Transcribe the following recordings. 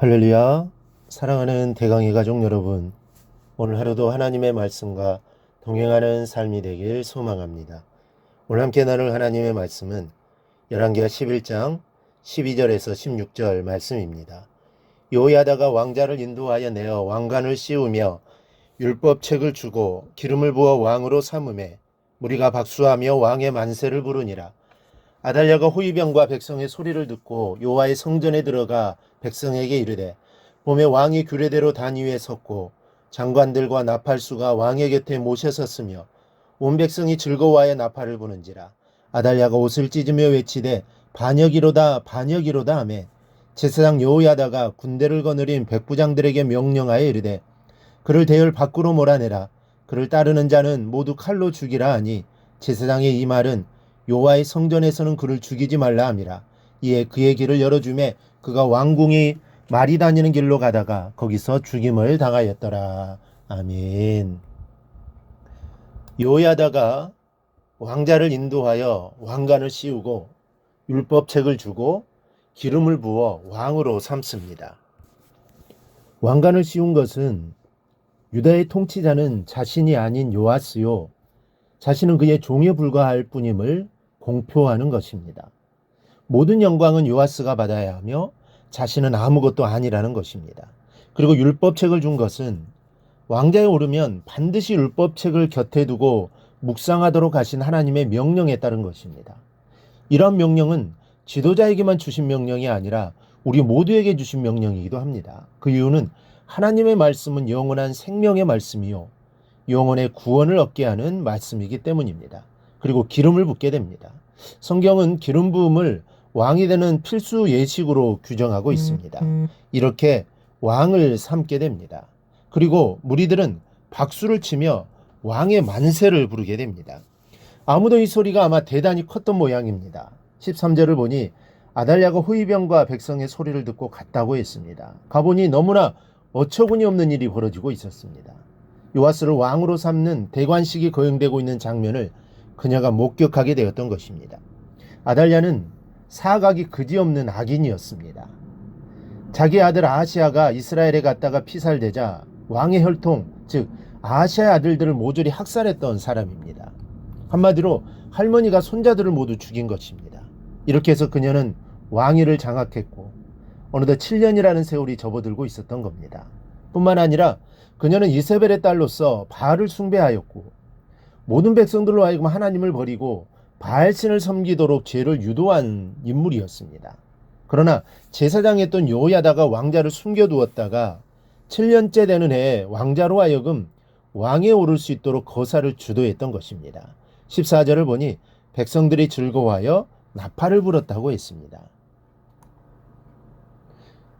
할렐루야. 사랑하는 대강의 가족 여러분. 오늘 하루도 하나님의 말씀과 동행하는 삶이 되길 소망합니다. 오늘 함께 나눌 하나님의 말씀은 열왕기하 11장 12절에서 16절 말씀입니다. 요야다가 왕자를 인도하여 내어 왕관을 씌우며 율법책을 주고 기름을 부어 왕으로 삼음에 무리가 박수하며 왕의 만세를 부르니라. 아달랴가 호위병과 백성의 소리를 듣고 요하의 성전에 들어가 백성에게 이르되 봄에 왕이 규례대로 단 위에 섰고 장관들과 나팔수가 왕의 곁에 모셔 섰으며 온 백성이 즐거워하여 나팔을 부는지라. 아달랴가 옷을 찢으며 외치되 반역이로다 반역이로다 하매 제사장 여호야다가 군대를 거느린 백부장들에게 명령하여 이르되 그를 대열 밖으로 몰아내라. 그를 따르는 자는 모두 칼로 죽이라 하니 제사장의 이 말은 요하의 성전에서는 그를 죽이지 말라 함이라 이에 그의 길을 열어주매 그가 왕궁이 말이 다니는 길로 가다가 거기서 죽임을 당하였더라. 아멘. 요야다가 왕자를 인도하여 왕관을 씌우고 율법책을 주고 기름을 부어 왕으로 삼습니다. 왕관을 씌운 것은 유다의 통치자는 자신이 아닌 요아스요. 자신은 그의 종에 불과할 뿐임을 공표하는 것입니다. 모든 영광은 요아스가 받아야 하며 자신은 아무것도 아니라는 것입니다. 그리고 율법책을 준 것은 왕자에 오르면 반드시 율법책을 곁에 두고 묵상하도록 하신 하나님의 명령에 따른 것입니다. 이러한 명령은 지도자에게만 주신 명령이 아니라 우리 모두에게 주신 명령이기도 합니다. 그 이유는 하나님의 말씀은 영원한 생명의 말씀이요. 영혼의 구원을 얻게 하는 말씀이기 때문입니다. 그리고 기름을 붓게 됩니다. 성경은 기름 부음을 왕이 되는 필수 예식으로 규정하고 있습니다. 이렇게 왕을 삼게 됩니다. 그리고 무리들은 박수를 치며 왕의 만세를 부르게 됩니다. 아무도 이 소리가 아마 대단히 컸던 모양입니다. 13절을 보니 아달랴가 호위병과 백성의 소리를 듣고 갔다고 했습니다. 가보니 너무나 어처구니 없는 일이 벌어지고 있었습니다. 요아스를 왕으로 삼는 대관식이 거행되고 있는 장면을 그녀가 목격하게 되었던 것입니다. 아달랴는 사각이 그지없는 악인이었습니다. 자기 아들 아하시아가 이스라엘에 갔다가 피살되자 왕의 혈통, 즉 아하시아의 아들들을 모조리 학살했던 사람입니다. 한마디로 할머니가 손자들을 모두 죽인 것입니다. 이렇게 해서 그녀는 왕위를 장악했고 어느덧 7년이라는 세월이 접어들고 있었던 겁니다. 뿐만 아니라 그녀는 이세벨의 딸로서 바알을 숭배하였고 모든 백성들로 하여금 하나님을 버리고 바알신을 섬기도록 죄를 유도한 인물이었습니다. 그러나 제사장했던 요야다가 왕자를 숨겨두었다가 7년째 되는 해에 왕자로 하여금 왕에 오를 수 있도록 거사를 주도했던 것입니다. 14절을 보니 백성들이 즐거워하여 나팔을 불었다고 했습니다.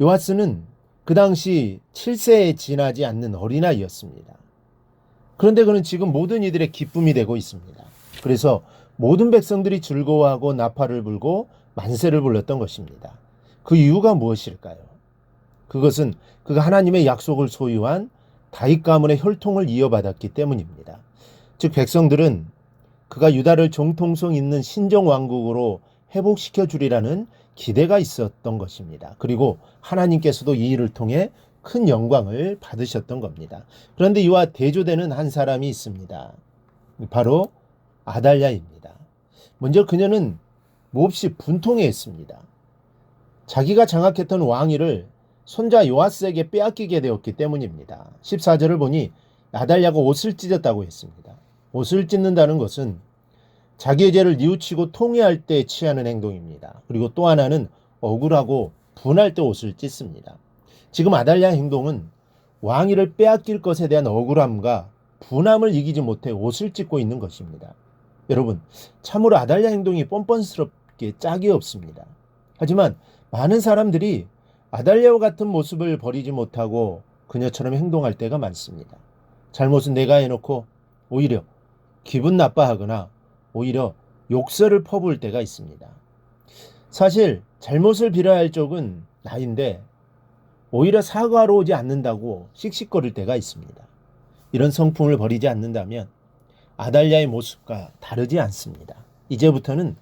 요하스는 그 당시 7세에 지나지 않는 어린아이였습니다. 그런데 그는 지금 모든 이들의 기쁨이 되고 있습니다. 그래서 모든 백성들이 즐거워하고 나팔을 불고 만세를 불렀던 것입니다. 그 이유가 무엇일까요? 그것은 그가 하나님의 약속을 소유한 다윗 가문의 혈통을 이어받았기 때문입니다. 즉 백성들은 그가 유다를 정통성 있는 신정 왕국으로 회복시켜 주리라는 기대가 있었던 것입니다. 그리고 하나님께서도 이 일을 통해 큰 영광을 받으셨던 겁니다. 그런데 이와 대조되는 한 사람이 있습니다. 바로 아달랴입니다. 먼저 그녀는 몹시 분통해 했습니다. 자기가 장악했던 왕위를 손자 요아스에게 빼앗기게 되었기 때문입니다. 14절을 보니 아달랴가 옷을 찢었다고 했습니다. 옷을 찢는다는 것은 자기의 죄를 뉘우치고 통회할 때 취하는 행동입니다. 그리고 또 하나는 억울하고 분할 때 옷을 찢습니다. 지금 아달랴 행동은 왕위를 빼앗길 것에 대한 억울함과 분함을 이기지 못해 옷을 찢고 있는 것입니다. 여러분, 참으로 아달랴 행동이 뻔뻔스럽게 짝이 없습니다. 하지만 많은 사람들이 아달랴와 같은 모습을 버리지 못하고 그녀처럼 행동할 때가 많습니다. 잘못은 내가 해놓고 오히려 기분 나빠하거나 오히려 욕설을 퍼부을 때가 있습니다. 사실 잘못을 빌어야 쪽은 나인데 오히려 사과로 오지 않는다고 씩씩거릴 때가 있습니다. 이런 성품을 버리지 않는다면 아달랴의 모습과 다르지 않습니다. 이제부터는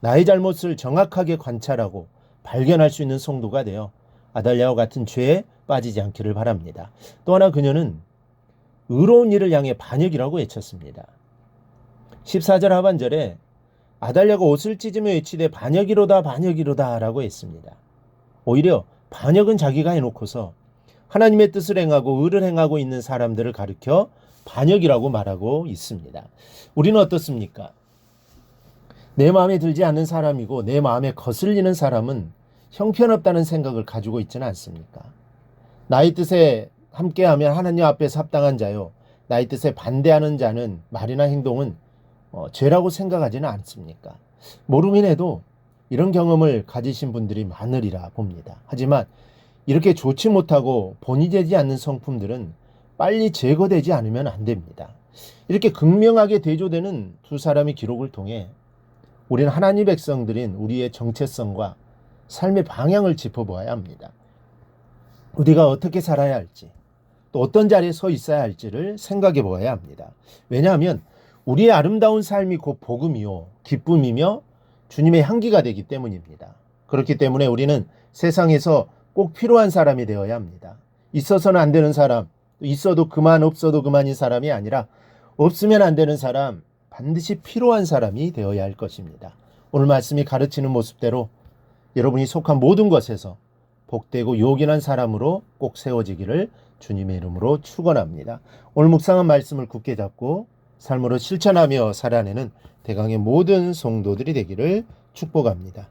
나의 잘못을 정확하게 관찰하고 발견할 수 있는 성도가 되어 아달랴와 같은 죄에 빠지지 않기를 바랍니다. 또 하나 그녀는 의로운 일을 향해 반역이라고 외쳤습니다. 14절 하반절에 아달랴가 옷을 찢으며 외치되 반역이로다 반역이로다 라고 했습니다. 오히려 반역은 자기가 해놓고서 하나님의 뜻을 행하고 의를 행하고 있는 사람들을 가리켜 반역이라고 말하고 있습니다. 우리는 어떻습니까? 내 마음에 들지 않는 사람이고 내 마음에 거슬리는 사람은 형편없다는 생각을 가지고 있지는 않습니까? 나의 뜻에 함께하면 하나님 앞에서 합당한 자요. 나의 뜻에 반대하는 자는 말이나 행동은 어, 죄라고 생각하지는 않습니까? 모르긴 해도 이런 경험을 가지신 분들이 많으리라 봅니다. 하지만 이렇게 좋지 못하고 본이 되지 않는 성품들은 빨리 제거되지 않으면 안 됩니다. 이렇게 극명하게 대조되는 두 사람의 기록을 통해 우리는 하나님 백성들인 우리의 정체성과 삶의 방향을 짚어보아야 합니다. 우리가 어떻게 살아야 할지, 또 어떤 자리에 서 있어야 할지를 생각해 보아야 합니다. 왜냐하면 우리의 아름다운 삶이 곧 복음이요, 기쁨이며 주님의 향기가 되기 때문입니다. 그렇기 때문에 우리는 세상에서 꼭 필요한 사람이 되어야 합니다. 있어서는 안 되는 사람, 있어도 그만 없어도 그만인 사람이 아니라 없으면 안 되는 사람, 반드시 필요한 사람이 되어야 할 것입니다. 오늘 말씀이 가르치는 모습대로 여러분이 속한 모든 것에서 복되고 요긴한 사람으로 꼭 세워지기를 주님의 이름으로 축원합니다. 오늘 묵상한 말씀을 굳게 잡고 삶으로 실천하며 살아내는 대강의 모든 성도들이 되기를 축복합니다.